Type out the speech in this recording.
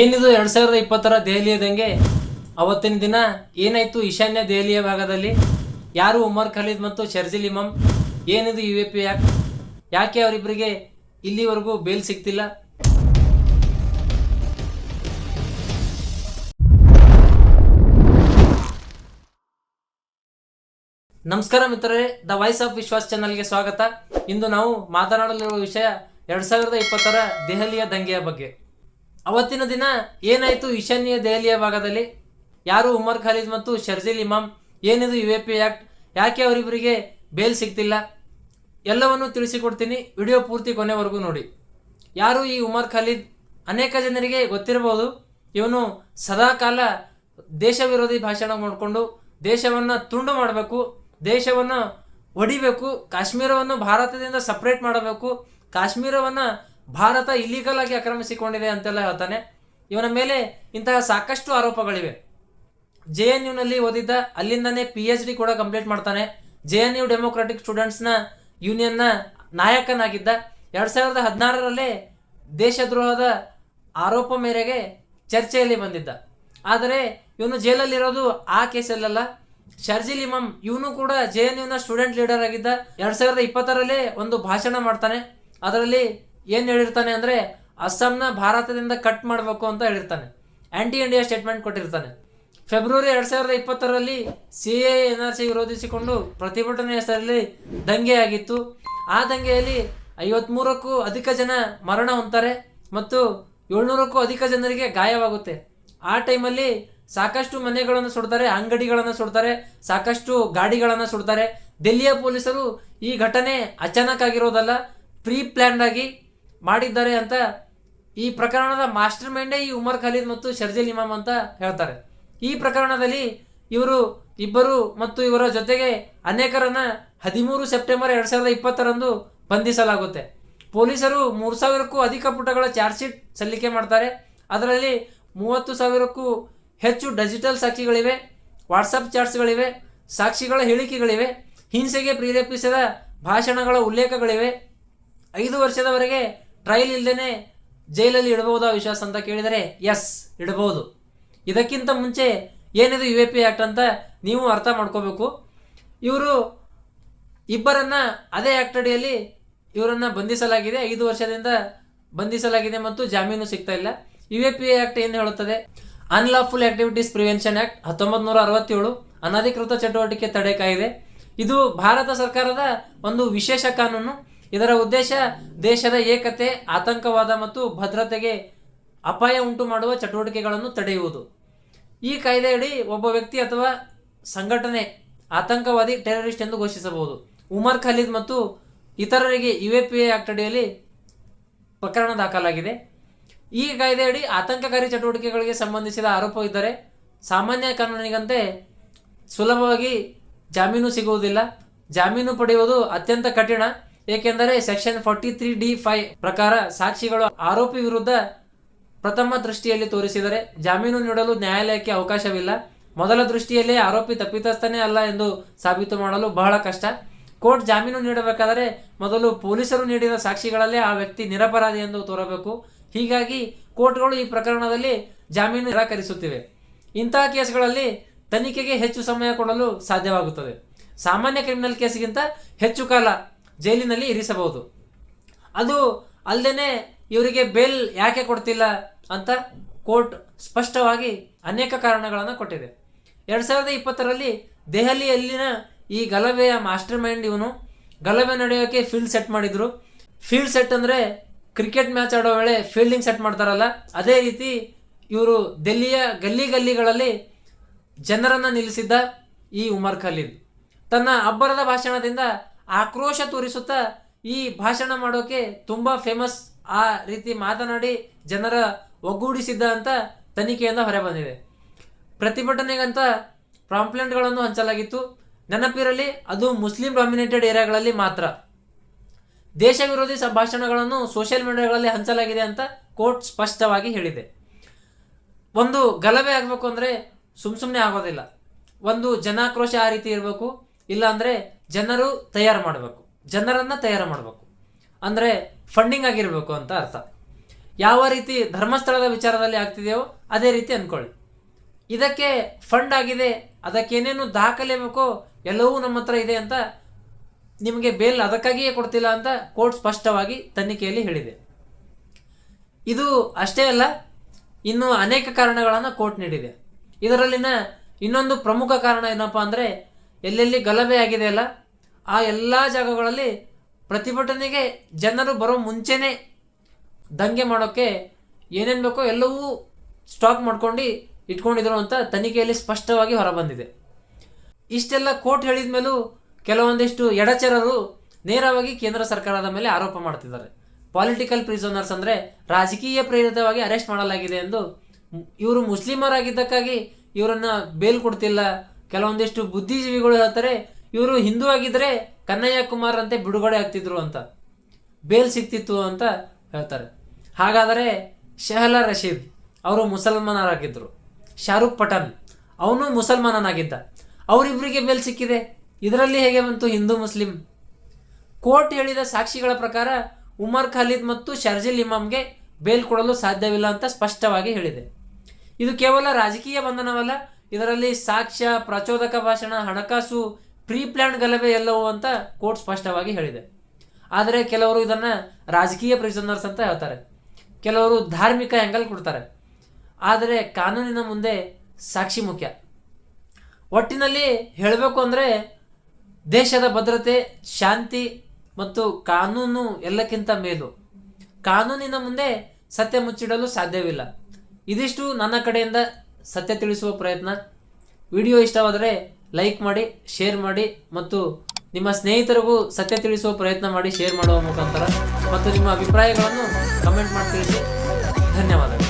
ಏನಿದು ಎರಡ್ ಸಾವಿರದ ಇಪ್ಪತ್ತರ ದೆಹಲಿಯ ದಂಗೆ? ಅವತ್ತಿನ ದಿನ ಏನಾಯ್ತು ಈಶಾನ್ಯ ದೆಹಲಿಯ ಭಾಗದಲ್ಲಿ? ಯಾರು ಉಮರ್ ಖಲೀದ್ ಮತ್ತು ಶರ್ಜಿಲ್ ಇಮಾಮ್? ಏನಿದು ಯು ಎ ಪಿ ಆ್ಯಕ್ಟ್ ಯಾಕೆ ಅವರಿಬ್ಬರಿಗೆ ಇಲ್ಲಿವರೆಗೂ ಬೇಲ್ ಸಿಗ್ತಿಲ್ಲ? ನಮಸ್ಕಾರ ಮಿತ್ರರೇ, ದ ವಾಯ್ಸ್ ಆಫ್ ವಿಶ್ವಾಸ್ ಚಾನಲ್ಗೆ ಸ್ವಾಗತ. ಇಂದು ನಾವು ಮಾತನಾಡಲಿರುವ ವಿಷಯ ಎರಡ್ ಸಾವಿರದ ಇಪ್ಪತ್ತರ ದೆಹಲಿಯ ದಂಗೆಯ ಬಗ್ಗೆ. ಅವತ್ತಿನ ದಿನ ಏನಾಯಿತು ಈಶಾನ್ಯ ದೆಹಲಿಯ ಭಾಗದಲ್ಲಿ? ಯಾರು ಉಮರ್ ಖಾಲಿದ್ ಮತ್ತು ಶರ್ಜಿಲ್ ಇಮಾಮ್ ಏನಿದು ಯು ಎ ಪಿ ಆ್ಯಕ್ಟ್ ಯಾಕೆ ಅವರಿಬ್ಬರಿಗೆ ಬೇಲ್ ಸಿಗ್ತಿಲ್ಲ? ಎಲ್ಲವನ್ನು ತಿಳಿಸಿಕೊಡ್ತೀನಿ. ವಿಡಿಯೋ ಪೂರ್ತಿ ಕೊನೆವರೆಗೂ ನೋಡಿ. ಯಾರು ಈ ಉಮರ್ ಖಾಲಿದ್ ಅನೇಕ ಜನರಿಗೆ ಗೊತ್ತಿರಬಹುದು. ಇವನು ಸದಾಕಾಲ ದೇಶ ವಿರೋಧಿ ಭಾಷಣ ಮಾಡಿಕೊಂಡು ದೇಶವನ್ನು ತುಂಡು ಮಾಡಬೇಕು, ದೇಶವನ್ನು ಒಡಿಬೇಕು, ಕಾಶ್ಮೀರವನ್ನು ಭಾರತದಿಂದ ಸಪ್ರೇಟ್ ಮಾಡಬೇಕು, ಕಾಶ್ಮೀರವನ್ನು ಭಾರತ ಇಲ್ಲಿಗಲ್ ಆಗಿ ಆಕ್ರಮಿಸಿಕೊಂಡಿದೆ ಅಂತೆಲ್ಲ ಹೇಳ್ತಾನೆ. ಇವನ ಮೇಲೆ ಇಂತಹ ಸಾಕಷ್ಟು ಆರೋಪಗಳಿವೆ. ಜೆ ಎನ್ ಯುನಲ್ಲಿ ಓದಿದ್ದ ಅಲ್ಲಿಂದನೇ ಪಿ ಎಚ್ ಡಿ ಕೂಡ ಕಂಪ್ಲೀಟ್ ಮಾಡ್ತಾನೆ. ಜೆ ಎನ್ ಯು ಡೆಮೋಕ್ರಾಟಿಕ್ ಸ್ಟೂಡೆಂಟ್ಸ್ನ ಯೂನಿಯನ್ನ ನಾಯಕನಾಗಿದ್ದ ಎರಡು ಸಾವಿರದ ಹದಿನಾರರಲ್ಲೇ ದೇಶದ್ರೋಹದ ಆರೋಪ ಮೇರೆಗೆ ಚರ್ಚೆಯಲ್ಲಿ ಬಂದಿದ್ದ. ಆದರೆ ಇವನು ಜೈಲಲ್ಲಿರೋದು ಆ ಕೇಸಲ್ಲಲ್ಲ. ಶರ್ಜಿಲ್ ಇಮಾಮ್ ಇವನು ಕೂಡ ಜೆ ಎನ್ ಯುನ ಸ್ಟೂಡೆಂಟ್ ಲೀಡರ್ ಆಗಿದ್ದ ಎರಡು ಸಾವಿರದ ಇಪ್ಪತ್ತರಲ್ಲೇ ಒಂದು ಭಾಷಣ ಮಾಡ್ತಾನೆ. ಅದರಲ್ಲಿ ಏನು ಹೇಳಿರ್ತಾನೆ ಅಂದರೆ, ಅಸ್ಸಾಂನ ಭಾರತದಿಂದ ಕಟ್ ಮಾಡಬೇಕು ಅಂತ ಹೇಳಿರ್ತಾನೆ. ಆ್ಯಂಟಿ ಇಂಡಿಯಾ ಸ್ಟೇಟ್ಮೆಂಟ್ ಕೊಟ್ಟಿರ್ತಾನೆ. ಫೆಬ್ರವರಿ ಎರಡು ಸಾವಿರದ ಇಪ್ಪತ್ತರಲ್ಲಿ C A N R C ವಿರೋಧಿಸಿಕೊಂಡು ಪ್ರತಿಭಟನೆ ಹೆಸರಲ್ಲಿ ದಂಗೆ ಆಗಿತ್ತು. ಆ ದಂಗೆಯಲ್ಲಿ ಐವತ್ಮೂರಕ್ಕೂ ಅಧಿಕ ಜನ ಮರಣ ಹೊಂತಾರೆ ಮತ್ತು ಏಳ್ನೂರಕ್ಕೂ ಅಧಿಕ ಜನರಿಗೆ ಗಾಯವಾಗುತ್ತೆ. ಆ ಟೈಮಲ್ಲಿ ಸಾಕಷ್ಟು ಮನೆಗಳನ್ನು ಸುಡ್ತಾರೆ, ಅಂಗಡಿಗಳನ್ನು ಸುಡ್ತಾರೆ, ಸಾಕಷ್ಟು ಗಾಡಿಗಳನ್ನು ಸುಡ್ತಾರೆ. ದೆಲ್ಲಿಯ ಪೊಲೀಸರು ಈ ಘಟನೆ ಅಚಾನಕ್ ಆಗಿರೋದಲ್ಲ ಪ್ರೀ ಪ್ಲ್ಯಾನ್ಡ್ ಆಗಿ ಮಾಡಿದ್ದಾರೆ ಅಂತ ಈ ಪ್ರಕರಣದ ಮಾಸ್ಟರ್ ಮೈಂಡೇ ಈ ಉಮರ್ ಖಲೀದ್ ಮತ್ತು ಶರ್ಜಿಲ್ ಇಮಾಮ್ ಅಂತ ಹೇಳ್ತಾರೆ. ಈ ಪ್ರಕರಣದಲ್ಲಿ ಇವರು ಇಬ್ಬರು ಮತ್ತು ಇವರ ಜೊತೆಗೆ ಅನೇಕರನ್ನ ಹದಿಮೂರು ಸೆಪ್ಟೆಂಬರ್ ಎರಡು ಸಾವಿರದ ಇಪ್ಪತ್ತರಂದು ಬಂಧಿಸಲಾಗುತ್ತೆ. ಪೊಲೀಸರು ಮೂರು ಸಾವಿರಕ್ಕೂ ಅಧಿಕ ಪುಟಗಳ ಚಾರ್ಜ್ ಶೀಟ್ ಸಲ್ಲಿಕೆ ಮಾಡ್ತಾರೆ. ಅದರಲ್ಲಿ ಮೂವತ್ತು ಸಾವಿರಕ್ಕೂ ಹೆಚ್ಚು ಡಿಜಿಟಲ್ ಸಾಕ್ಷಿಗಳಿವೆ ವಾಟ್ಸಪ್ ಚಾಟ್ಸ್ಗಳಿವೆ ಸಾಕ್ಷಿಗಳ ಹೇಳಿಕೆಗಳಿವೆ, ಹಿಂಸೆಗೆ ಪ್ರೇರೇಪಿಸಿದ ಭಾಷಣಗಳ ಉಲ್ಲೇಖಗಳಿವೆ. ಐದು ವರ್ಷದವರೆಗೆ ಟ್ರಯಲ್ ಇಲ್ಲದೇ ಜೈಲಲ್ಲಿ ಇಡಬಹುದಾ ವಿಶ್ವಾಸ ಅಂತ ಕೇಳಿದರೆ ಎಸ್ ಇಡಬಹುದು ಇದಕ್ಕಿಂತ ಮುಂಚೆ ಏನಿದು ಯು ಎ ಪಿ ಆ್ಯಕ್ಟ್ ಅಂತ ನೀವು ಅರ್ಥ ಮಾಡ್ಕೋಬೇಕು. ಇವರು ಇಬ್ಬರನ್ನು ಅದೇ ಆ್ಯಕ್ಟ್ ಅಡಿಯಲ್ಲಿ ಇವರನ್ನು ಬಂಧಿಸಲಾಗಿದೆ, ಐದು ವರ್ಷದಿಂದ ಬಂಧಿಸಲಾಗಿದೆ ಮತ್ತು ಜಾಮೀನು ಸಿಗ್ತಾ ಇಲ್ಲ. ಯು ಎ ಪಿ ಆ್ಯಕ್ಟ್ ಏನು ಹೇಳುತ್ತದೆ? ಅನ್ಲಾಫುಲ್ ಆಕ್ಟಿವಿಟೀಸ್ ಪ್ರಿವೆನ್ಷನ್ ಆ್ಯಕ್ಟ್ ಹತ್ತೊಂಬತ್ತು ನೂರ ಅರವತ್ತೇಳು ಅನಧಿಕೃತ ಚಟುವಟಿಕೆ ತಡೆ ಕಾಯಿದೆ. ಇದು ಭಾರತ ಸರ್ಕಾರದ ಒಂದು ವಿಶೇಷ ಕಾನೂನು. ಇದರ ಉದ್ದೇಶ ದೇಶದ ಏಕತೆ, ಆತಂಕವಾದ ಮತ್ತು ಭದ್ರತೆಗೆ ಅಪಾಯ ಉಂಟು ಮಾಡುವ ಚಟುವಟಿಕೆಗಳನ್ನು ತಡೆಯುವುದು. ಈ ಕಾಯ್ದೆಯಡಿ ಒಬ್ಬ ವ್ಯಕ್ತಿ ಅಥವಾ ಸಂಘಟನೆ ಆತಂಕವಾದಿ ಟೆರರಿಸ್ಟ್ ಎಂದು ಘೋಷಿಸಬಹುದು. ಉಮರ್ ಖಲೀದ್ ಮತ್ತು ಇತರರಿಗೆ U A P A act ಅಡಿಯಲ್ಲಿ ಪ್ರಕರಣ ದಾಖಲಾಗಿದೆ. ಈ ಕಾಯ್ದೆಯಡಿ ಆತಂಕಕಾರಿ ಚಟುವಟಿಕೆಗಳಿಗೆ ಸಂಬಂಧಿಸಿದ ಆರೋಪವಿದ್ದರೆ ಸಾಮಾನ್ಯ ಕಾನೂನಿಗಂತೆ ಸುಲಭವಾಗಿ ಜಾಮೀನು ಸಿಗುವುದಿಲ್ಲ. ಜಾಮೀನು ಪಡೆಯುವುದು ಅತ್ಯಂತ ಕಠಿಣ. ಏಕೆಂದರೆ section forty three D five ಪ್ರಕಾರ ಸಾಕ್ಷಿಗಳು ಆರೋಪಿ ವಿರುದ್ಧ ಪ್ರಥಮ ದೃಷ್ಟಿಯಲ್ಲಿ ತೋರಿಸಿದರೆ ಜಾಮೀನು ನೀಡಲು ನ್ಯಾಯಾಲಯಕ್ಕೆ ಅವಕಾಶವಿಲ್ಲ. ಮೊದಲ ದೃಷ್ಟಿಯಲ್ಲೇ ಆರೋಪಿ ತಪ್ಪಿತಸ್ಥನೇ ಅಲ್ಲ ಎಂದು ಸಾಬೀತು ಮಾಡಲು ಬಹಳ ಕಷ್ಟ. ಕೋರ್ಟ್ ಜಾಮೀನು ನೀಡಬೇಕಾದರೆ ಮೊದಲು ಪೊಲೀಸರು ನೀಡಿದ ಸಾಕ್ಷಿಗಳಲ್ಲೇ ಆ ವ್ಯಕ್ತಿ ನಿರಪರಾಧಿ ಎಂದು ತೋರಬೇಕು. ಹೀಗಾಗಿ ಕೋರ್ಟ್ಗಳು ಈ ಪ್ರಕರಣದಲ್ಲಿ ಜಾಮೀನು ನಿರಾಕರಿಸುತ್ತಿವೆ. ಇಂತಹ ಕೇಸ್ಗಳಲ್ಲಿ ತನಿಖೆಗೆ ಹೆಚ್ಚು ಸಮಯ ಕೊಡಲು ಸಾಧ್ಯವಾಗುತ್ತದೆ. ಸಾಮಾನ್ಯ ಕ್ರಿಮಿನಲ್ ಕೇಸ್ಗಿಂತ ಹೆಚ್ಚು ಕಾಲ ಜೈಲಿನಲ್ಲಿ ಇರಿಸಬಹುದು. ಅದು ಅಲ್ಲದೆ ಇವರಿಗೆ ಬೇಲ್ ಯಾಕೆ ಕೊಡ್ತಿಲ್ಲ ಅಂತ ಕೋರ್ಟ್ ಸ್ಪಷ್ಟವಾಗಿ ಅನೇಕ ಕಾರಣಗಳನ್ನು ಕೊಟ್ಟಿದೆ. ಎರಡು ಸಾವಿರದ ಇಪ್ಪತ್ತರಲ್ಲಿ ದೆಹಲಿಯಲ್ಲಿನ ಈ ಗಲಭೆಯ ಮಾಸ್ಟರ್ ಮೈಂಡ್ ಇವನು ಗಲಭೆ ನಡೆಯೋಕೆ ಫೀಲ್ಡ್ ಸೆಟ್ ಮಾಡಿದ್ರು. ಫೀಲ್ಡ್ ಸೆಟ್ ಅಂದರೆ ಕ್ರಿಕೆಟ್ ಮ್ಯಾಚ್ ಆಡೋ ವೇಳೆ ಫೀಲ್ಡಿಂಗ್ ಸೆಟ್ ಮಾಡ್ತಾರಲ್ಲ, ಅದೇ ರೀತಿ ಇವರು ದೆಲ್ಲಿಯ ಗಲ್ಲಿ ಗಲ್ಲಿಗಳಲ್ಲಿ ಜನರನ್ನು ನಿಲ್ಲಿಸಿದ್ದ ಈ ಉಮರ್ ಖಲೀದ್ ತನ್ನ ಅಬ್ಬರದ ಭಾಷಣದಿಂದ ಆಕ್ರೋಶ ತೋರಿಸುತ್ತಾ ಈ ಭಾಷಣ ಮಾಡೋಕೆ ತುಂಬ ಫೇಮಸ್ ಆ ರೀತಿ ಮಾತನಾಡಿ ಜನರ ಒಗ್ಗೂಡಿಸಿದ್ದ ಅಂತ ತನಿಖೆಯಿಂದ ಹೊರಬಂದಿದೆ ಪ್ರತಿಭಟನೆಗಂತ ಪ್ರಾಂಪ್ಲೆಂಟ್ಗಳನ್ನು ಹಂಚಲಾಗಿತ್ತು. ನೆನಪಿರಲಿ, ಅದು ಮುಸ್ಲಿಂ ಡಾಮಿನೇಟೆಡ್ ಏರಿಯಾಗಳಲ್ಲಿ ಮಾತ್ರ. ದೇಶ ವಿರೋಧಿ ಸಂಭಾಷಣೆಗಳನ್ನು ಸೋಷಿಯಲ್ ಮೀಡಿಯಾಗಳಲ್ಲಿ ಹಂಚಲಾಗಿದೆ ಅಂತ ಕೋರ್ಟ್ ಸ್ಪಷ್ಟವಾಗಿ ಹೇಳಿದೆ. ಒಂದು ಗಲಭೆ ಆಗಬೇಕು ಅಂದರೆ ಸುಮ್ಮ ಸುಮ್ಮನೆ ಆಗೋದಿಲ್ಲ. ಒಂದು ಜನಾಕ್ರೋಶ ಆ ರೀತಿ ಇರಬೇಕು. ಇಲ್ಲಾಂದರೆ ಜನರು ತಯಾರು ಮಾಡಬೇಕು. ಜನರನ್ನು ತಯಾರು ಮಾಡಬೇಕು. ಅಂದರೆ ಫಂಡಿಂಗ್ ಆಗಿರಬೇಕು ಅಂತ ಅರ್ಥ. ಯಾವ ರೀತಿ ಧರ್ಮಸ್ಥಳದ ವಿಚಾರದಲ್ಲಿ ಆಗ್ತಿದೆಯೋ ಅದೇ ರೀತಿ ಅನ್ಕೊಳ್ಳಿ. ಇದಕ್ಕೆ ಫಂಡ್ ಆಗಿದೆ ಅದಕ್ಕೇನೇನು ದಾಖಲೆ ಬೇಕೋ ಎಲ್ಲವೂ ನಮ್ಮ ಹತ್ರ ಇದೆ ಅಂತ ನಿಮಗೆ ಬೇಲ್ ಅದಕ್ಕಾಗಿಯೇ ಕೊಡ್ತಿಲ್ಲ ಅಂತ ಕೋರ್ಟ್ ಸ್ಪಷ್ಟವಾಗಿ ತನಿಖೆಯಲ್ಲಿ ಹೇಳಿದೆ. ಇದು ಅಷ್ಟೇ ಅಲ್ಲ, ಇನ್ನು ಅನೇಕ ಕಾರಣಗಳನ್ನು ಕೋರ್ಟ್ ನೀಡಿದೆ. ಇದರಲ್ಲಿನ ಇನ್ನೊಂದು ಪ್ರಮುಖ ಕಾರಣ ಏನಪ್ಪಾ ಅಂದರೆ ಎಲ್ಲೆಲ್ಲಿ ಗಲಭೆ ಆಗಿದೆ ಅಲ್ಲ, ಆ ಎಲ್ಲ ಜಾಗಗಳಲ್ಲಿ ಪ್ರತಿಭಟನೆಗೆ ಜನರು ಬರೋ ಮುಂಚೆನೇ ದಂಗೆ ಮಾಡೋಕ್ಕೆ ಏನೇನು ಬೇಕೋ ಎಲ್ಲವೂ ಸ್ಟಾಕ್ ಮಾಡ್ಕೊಂಡು ಇಟ್ಕೊಂಡಿದ್ರು ಅಂತ ತನಿಖೆಯಲ್ಲಿ ಸ್ಪಷ್ಟವಾಗಿ ಹೊರಬಂದಿದೆ. ಇಷ್ಟೆಲ್ಲ ಕೋರ್ಟ್ ಹೇಳಿದ ಮೇಲೂ ಕೆಲವೊಂದಿಷ್ಟು ಎಡಚರರು ನೇರವಾಗಿ ಕೇಂದ್ರ ಸರ್ಕಾರದ ಮೇಲೆ ಆರೋಪ ಮಾಡ್ತಿದ್ದಾರೆ. ಪಾಲಿಟಿಕಲ್ ಪ್ರಿಸೋನರ್ಸ್ ಅಂದರೆ ರಾಜಕೀಯ ಪ್ರೇರಿತವಾಗಿ ಅರೆಸ್ಟ್ ಮಾಡಲಾಗಿದೆ ಎಂದು ಇವರು ಮುಸ್ಲಿಮರಾಗಿದ್ದಕ್ಕಾಗಿ ಇವರನ್ನು ಬೇಲ್ ಕೊಡ್ತಿಲ್ಲ ಕೆಲವೊಂದಿಷ್ಟು ಬುದ್ಧಿಜೀವಿಗಳು ಹೇಳ್ತಾರೆ, ಇವರು ಹಿಂದೂ ಆಗಿದ್ರೆ ಕನ್ನಯ್ಯ ಕುಮಾರ್ ಅಂತೆ ಬಿಡುಗಡೆ ಆಗ್ತಿದ್ರು ಅಂತ. ಬೇಲ್ ಸಿಕ್ತಿತ್ತು ಅಂತ ಹೇಳ್ತಾರೆ. ಹಾಗಾದರೆ ಶೆಹಲಾ ರಶೀದ್, ಅವರು ಮುಸಲ್ಮಾನರಾಗಿದ್ದರು ಶಾರುಖ್ ಪಠಾಣ್ ಅವನು ಮುಸಲ್ಮಾನನಾಗಿದ್ದ. ಅವರಿಬ್ಬರಿಗೆ ಬೇಲ್ ಸಿಕ್ಕಿದೆ. ಇದರಲ್ಲಿ ಹೇಗೆ ಬಂತು ಹಿಂದೂ ಮುಸ್ಲಿಂ? ಕೋರ್ಟ್ ಹೇಳಿದ ಸಾಕ್ಷಿಗಳ ಪ್ರಕಾರ ಉಮರ್ ಖಾಲಿದ್ ಮತ್ತು ಶರ್ಜಿಲ್ ಇಮಾಮ್ಗೆ ಬೇಲ್ ಕೊಡಲು ಸಾಧ್ಯವಿಲ್ಲ ಅಂತ ಸ್ಪಷ್ಟವಾಗಿ ಹೇಳಿದೆ. ಇದು ಕೇವಲ ರಾಜಕೀಯ ಬಂಧನವಲ್ಲ ಇದರಲ್ಲಿ ಸಾಕ್ಷ್ಯ, ಪ್ರಚೋದಕ ಭಾಷಣ, ಹಣಕಾಸು ಪ್ರೀ ಪ್ಲ್ಯಾನ್ ಗಲಭೆ ಎಲ್ಲವೂ ಅಂತ ಕೋರ್ಟ್ ಸ್ಪಷ್ಟವಾಗಿ ಹೇಳಿದೆ. ಆದರೆ ಕೆಲವರು ಇದನ್ನು ರಾಜಕೀಯ ಪ್ರಿಸನರ್ಸ್ ಅಂತ ಹೇಳ್ತಾರೆ. ಕೆಲವರು ಧಾರ್ಮಿಕ ಆ್ಯಂಗಲ್ ಕೊಡ್ತಾರೆ. ಆದರೆ ಕಾನೂನಿನ ಮುಂದೆ ಸಾಕ್ಷಿ ಮುಖ್ಯ. ಒಟ್ಟಿನಲ್ಲಿ ಹೇಳಬೇಕು ಅಂದರೆ ದೇಶದ ಭದ್ರತೆ, ಶಾಂತಿ ಮತ್ತು ಕಾನೂನು ಎಲ್ಲಕ್ಕಿಂತ ಮೇಲು. ಕಾನೂನಿನ ಮುಂದೆ ಸತ್ಯ ಮುಚ್ಚಿಡಲು ಸಾಧ್ಯವಿಲ್ಲ. ಇದಿಷ್ಟು ನನ್ನ ಕಡೆಯಿಂದ ಸತ್ಯ ತಿಳಿಸುವ ಪ್ರಯತ್ನ. ವಿಡಿಯೋ ಇಷ್ಟವಾದರೆ ಲೈಕ್ ಮಾಡಿ, ಶೇರ್ ಮಾಡಿ ಮತ್ತು ನಿಮ್ಮ ಸ್ನೇಹಿತರಿಗೂ ಸತ್ಯ ತಿಳಿಸುವ ಪ್ರಯತ್ನ ಮಾಡಿ ಶೇರ್ ಮಾಡುವ ಮುಖಾಂತರ ಮತ್ತು ನಿಮ್ಮ ಅಭಿಪ್ರಾಯಗಳನ್ನು ಕಮೆಂಟ್ ಮಾಡಿ ತಿಳಿಸಿ. ಧನ್ಯವಾದಗಳು.